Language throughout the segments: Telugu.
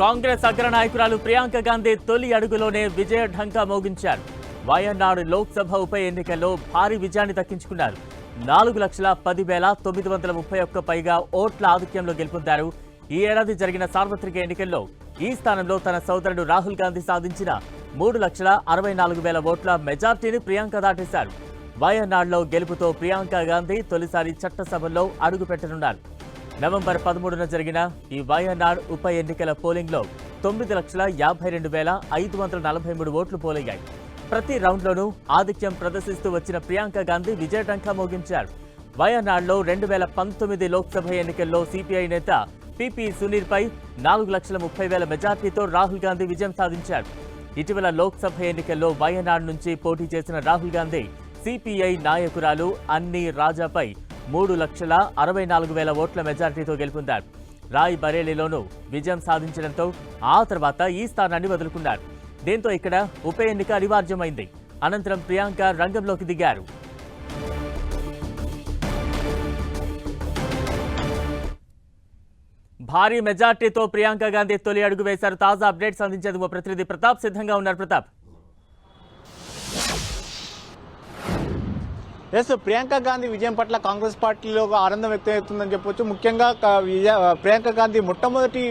కాంగ్రెస్ అగ్రనాయకురాలు ప్రియాంక గాంధీ తొలి అడుగులోనే విజయ ఢంకా మోగించారు. వయనాడు లోక్సభ ఉప ఎన్నికల్లో భారీ విజయాన్ని దక్కించుకున్నారు. నాలుగు లక్షల పది వేల తొమ్మిది వందల ముప్పై ఒక్క పైగా ఓట్ల ఆధిక్యంలో గెలుపొందారు. ఈ ఏడాది జరిగిన సార్వత్రిక ఎన్నికల్లో ఈ స్థానంలో తన సోదరుడు రాహుల్ గాంధీ సాధించిన మూడు లక్షల అరవై నాలుగు వేల ఓట్ల మెజార్టీని ప్రియాంక దాటేశారు. వయనాడులో గెలుపుతో ప్రియాంక గాంధీ తొలిసారి చట్టసభల్లో అడుగుపెట్టనున్నారు. నవంబర్ పదమూడున జరిగిన ఈ వయనాడ్ ఉప ఎన్నికల పోలింగ్లో తొమ్మిది లక్షల యాభై రెండు వేల ఐదు వందల నలభై మూడు ఓట్లు పోలయ్యాయి. ప్రతి రౌండ్లోనూ ఆధిక్యం ప్రదర్శిస్తూ వచ్చిన ప్రియాంక గాంధీ విజయటంకా మోగించారు. వయనాడ్లో రెండు వేల పంతొమ్మిది లోక్సభ ఎన్నికల్లో సిపిఐ నేత పిపి సునీర్పై నాలుగు లక్షల ముప్పై వేల మెజార్టీతో రాహుల్ గాంధీ విజయం సాధించారు. ఇటీవల లోక్సభ ఎన్నికల్లో వయనాడ్ నుంచి పోటీ చేసిన రాహుల్ గాంధీ సిపిఐ నాయకురాలు అన్ని రాజాపై మూడు లక్షల అరవై నాలుగు వేల ఓట్ల మెజార్టీతో గెలుపొందారు. రాయ్ బరేలీలోనూ విజయం సాధించడంతో ఆ తర్వాత ఈ స్థానాన్ని వదులుకున్నారు. దీంతో ఇక్కడ ఉప ఎన్నిక అనివార్యమైంది. అనంతరం ప్రియాంక రంగంలోకి దిగారు. భారీ మెజార్టీతో ప్రియాంక గాంధీ తొలి అడుగు వేశారు. తాజా అప్డేట్స్ అందించేందుకు ప్రతినిధి ప్రతాప్. సిద్ధంగా ఉన్నారు ప్రతాప్. ఎస్ ప్రియాంక గాంధీ విజయం పట్ల కాంగ్రెస్ పార్టీలో ఆనందం వ్యక్తమవుతుందని చెప్పొచ్చు. ముఖ్యంగా ప్రియాంక గాంధీ మొట్టమొదటి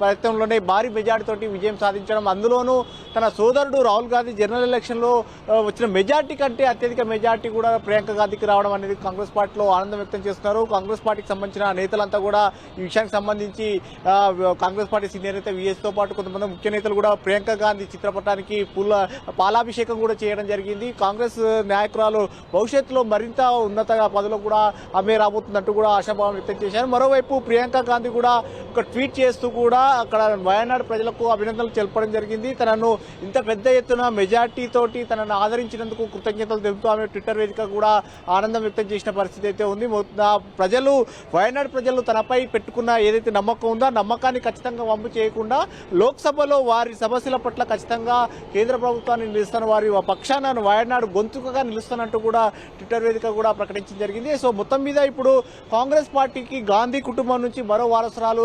ప్రయత్నంలోనే భారీ మెజార్టీతోటి విజయం సాధించడం. అందులోనూ తన సోదరుడు రాహుల్ గాంధీ జనరల్ ఎలక్షన్లో వచ్చిన మెజార్టీ కంటే అత్యధిక మెజార్టీ కూడా ప్రియాంక గాంధీకి రావడం అనేది కాంగ్రెస్ పార్టీలో ఆనందం వ్యక్తం చేస్తున్నారు. కాంగ్రెస్ పార్టీకి సంబంధించిన నేతలంతా కూడా ఈ విషయానికి సంబంధించి కాంగ్రెస్ పార్టీ సీనియర్ నేత విఎస్తో పాటు కొంతమంది ముఖ్య నేతలు కూడా ప్రియాంక గాంధీ చిత్రపటానికి పూల పాలాభిషేకం కూడా చేయడం జరిగింది. కాంగ్రెస్ నాయకురాలు భవిష్యత్తులో మరింత ఉన్నత పదవిలో కూడా ఆమె రాబోతున్నట్టు కూడా ఆశాభావం వ్యక్తం చేశారు. మరోవైపు ప్రియాంక గాంధీ కూడా ఒక ట్వీట్ చేస్తూ కూడా అక్కడ వయనాడు ప్రజలకు అభినందనలు తెలపడం జరిగింది. తనను ఇంత పెద్ద ఎత్తున మెజార్టీ తోటి తనను ఆదరించినందుకు కృతజ్ఞతలు తెలుపుతూ ఆమె ట్విట్టర్ వేదిక కూడా ఆనందం వ్యక్తం చేసిన పరిస్థితి అయితే ఉంది. ప్రజలు వయనాడు ప్రజలు తనపై పెట్టుకున్న ఏదైతే నమ్మకం ఉందో నమ్మకాన్ని ఖచ్చితంగా వంపు చేయకుండా లోక్సభలో వారి సమస్యల పట్ల ఖచ్చితంగా కేంద్ర ప్రభుత్వాన్ని నిలుస్తాను వారి పక్షాన వయనాడు గొంతుకగా నిలుస్తున్నట్టు కూడా ట్విట్టర్ వేదిక కూడా ప్రకటించడం జరిగింది. సో మొత్తం మీద ఇప్పుడు కాంగ్రెస్ పార్టీకి గాంధీ కుటుంబం నుంచి మరో వారసురాలు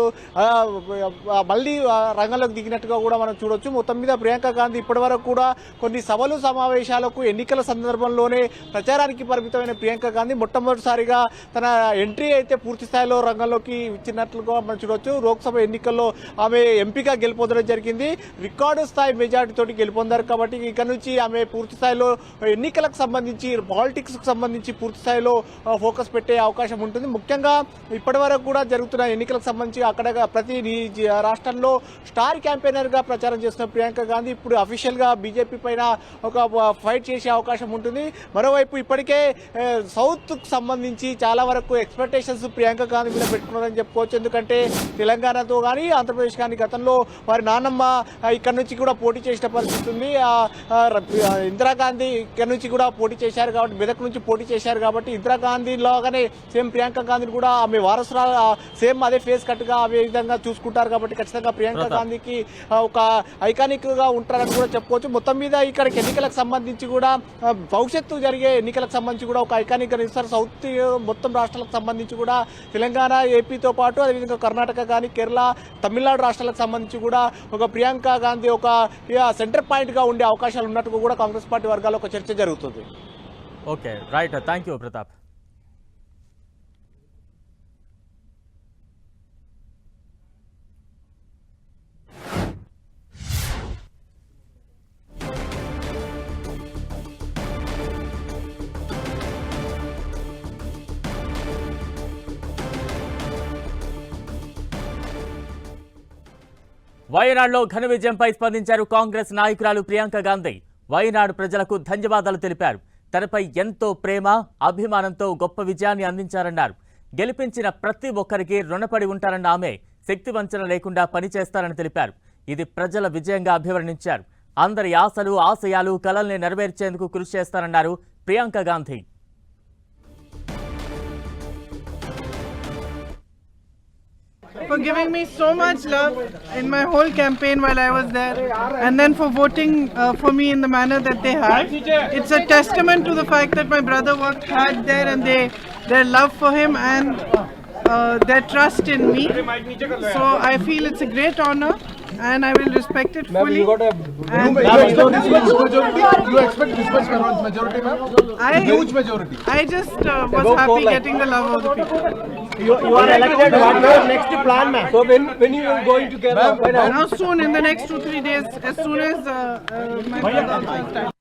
మళ్ళీ రంగంలోకి దిగినట్టుగా కూడా మనం చూడొచ్చు. మొత్తం మీద ప్రియాంక గాంధీ ఇప్పటి వరకు కూడా కొన్ని సభలు సమావేశాలకు ఎన్నికల సందర్భంలోనే ప్రచారానికి పరిమితమైన ప్రియాంక గాంధీ మొట్టమొదటిసారిగా తన ఎంట్రీ అయితే పూర్తి స్థాయిలో రంగంలోకి ఇచ్చినట్లుగా మనం చూడొచ్చు. లోక్సభ ఎన్నికల్లో ఆమె ఎంపీగా గెలుపొందడం జరిగింది. రికార్డు స్థాయి మెజార్టీతో గెలుపొందారు కాబట్టి ఇక నుంచి ఆమె పూర్తి స్థాయిలో ఎన్నికలకు సంబంధించి పాలిటిక్స్ సంబంధించి పూర్తి స్థాయిలో ఫోకస్ పెట్టే అవకాశం ఉంటుంది. ముఖ్యంగా ఇప్పటి వరకు కూడా జరుగుతున్న ఎన్నికలకు సంబంధించి అక్కడ ప్రతి జ- రాష్ట్రంలో స్టార్ క్యాంపెయినర్గా ప్రచారం చేస్తున్న ప్రియాంక గాంధీ ఇప్పుడు అఫీషియల్గా బీజేపీ పైన ఒక ఫైట్ చేసే అవకాశం ఉంటుంది. మరోవైపు ఇప్పటికే సౌత్కు సౌత్ సంబంధించి చాలా వరకు ఎక్స్పెక్టేషన్స్ ప్రియాంక గాంధీ మీద పెట్టుకున్నారని చెప్పుకోవచ్చు. ఎందుకంటే తెలంగాణతో కానీ ఆంధ్రప్రదేశ్ కానీ గతంలో వారి నాన్నమ్మ ఇక్కడ నుంచి కూడా పోటీ చేసిన పరిస్థితి ఉంది. ఇందిరాగాంధీ ఇక్కడ నుంచి కూడా పోటీ చేశారు కాబట్టి మెదక్ నుంచి పోటీ చేశారు కాబట్టి ఇందిరాగాంధీ లాగానే సేమ్ ప్రియాంక గాంధీని కూడా ఆమె వారసురాలు సేమ్ అదే ఫేస్ కట్గా అదే విధంగా చూసుకుంటారు కాబట్టి ఖచ్చితంగా ప్రియాంక. గాంధీకి ఒక ఐకానిక్గా ఉంటారని కూడా చెప్పుకోవచ్చు మొత్తం మీద ఇక్కడ ఎన్నికలకు సంబంధించి కూడా భవిష్యత్తు జరిగే ఎన్నికలకు సంబంధించి కూడా ఒక ఐకానిక్ ఇస్తారు సౌత్ మొత్తం రాష్ట్రాలకు సంబంధించి కూడా తెలంగాణ ఏపీతో పాటు అదేవిధంగా కర్ణాటక కానీ కేరళ తమిళనాడు రాష్ట్రాలకు సంబంధించి కూడా ఒక ప్రియాంక గాంధీ ఒక సెంటర్ పాయింట్గా ఉండే అవకాశాలు ఉన్నట్టుగా కూడా కాంగ్రెస్ పార్టీ వర్గాల్లో ఒక చర్చ జరుగుతుంది. Okay right thank you Pratap. వయనాడులో ఘన విజయంపై స్పందించారు కాంగ్రెస్ నాయకురాలు ప్రియాంక గాంధీ. వయనాడు ప్రజలకు ధన్యవాదాలు తెలిపారు. తనపై ఎంతో ప్రేమ అభిమానంతో గొప్ప విజయాన్ని అందించారన్నారు. గెలిపించిన ప్రతి ఒక్కరికి రుణపడి ఉంటారన్న ఆమె శక్తి వంచన లేకుండా పనిచేస్తారని తెలిపారు. ఇది ప్రజల విజయంగా అభివర్ణించారు. అందరి ఆశలు ఆశయాలు కలల్ని నెరవేర్చేందుకు కృషి చేస్తారన్నారు Priyanka Gandhi. For giving me so much love in my whole campaign while I was there, and then for voting uh, for me in the manner that they have. It's a testament to the fact that my brother worked hard there, and they their love for him and uh, their trust in me. So I feel it's a great honor and I will respect it fully. You And expect this much majority? You expect this much majority, ma'am? I, Huge majority. I just uh, was happy getting the love of the people. You, you are elected. What is your next plan, ma'am? So when when you are going to Kerala? Now soon, in the next two three days, as soon as uh, uh, my brother finds time.